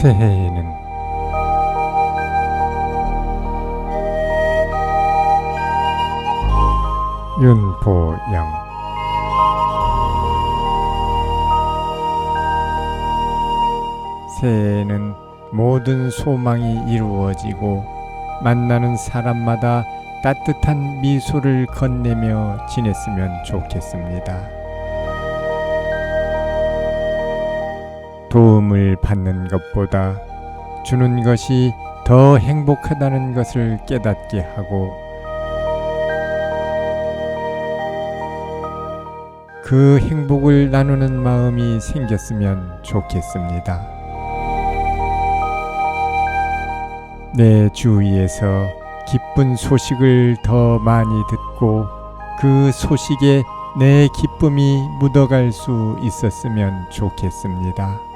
새해에는 윤보영 새해에는 모든 소망이 이루어지고 만나는 사람마다 따뜻한 미소를 건네며 지냈으면 좋겠습니다. 도움을 받는 것보다 주는 것이 더 행복하다는 것을 깨닫게 하고 그 행복을 나누는 마음이 생겼으면 좋겠습니다. 내 주위에서 기쁜 소식을 더 많이 듣고 그 소식에 내 기쁨이 묻어갈 수 있었으면 좋겠습니다.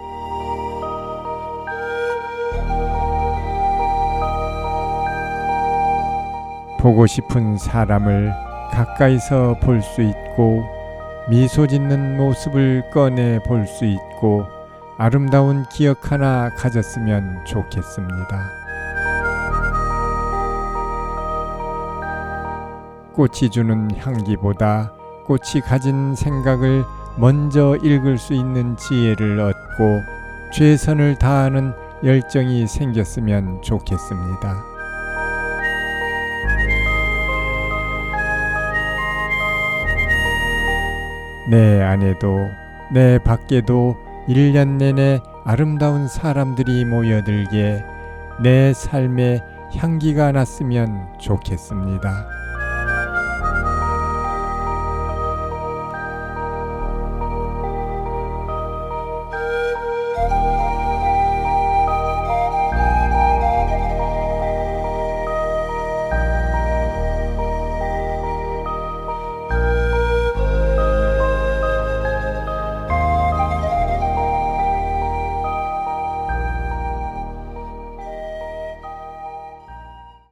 보고 싶은 사람을 가까이서 볼 수 있고 미소 짓는 모습을 꺼내 볼 수 있고 아름다운 기억 하나 가졌으면 좋겠습니다. 꽃이 주는 향기보다 꽃이 가진 생각을 먼저 읽을 수 있는 지혜를 얻고 최선을 다하는 열정이 생겼으면 좋겠습니다. 내 안에도 내 밖에도 1년 내내 아름다운 사람들이 모여들게 내 삶에 향기가 났으면 좋겠습니다.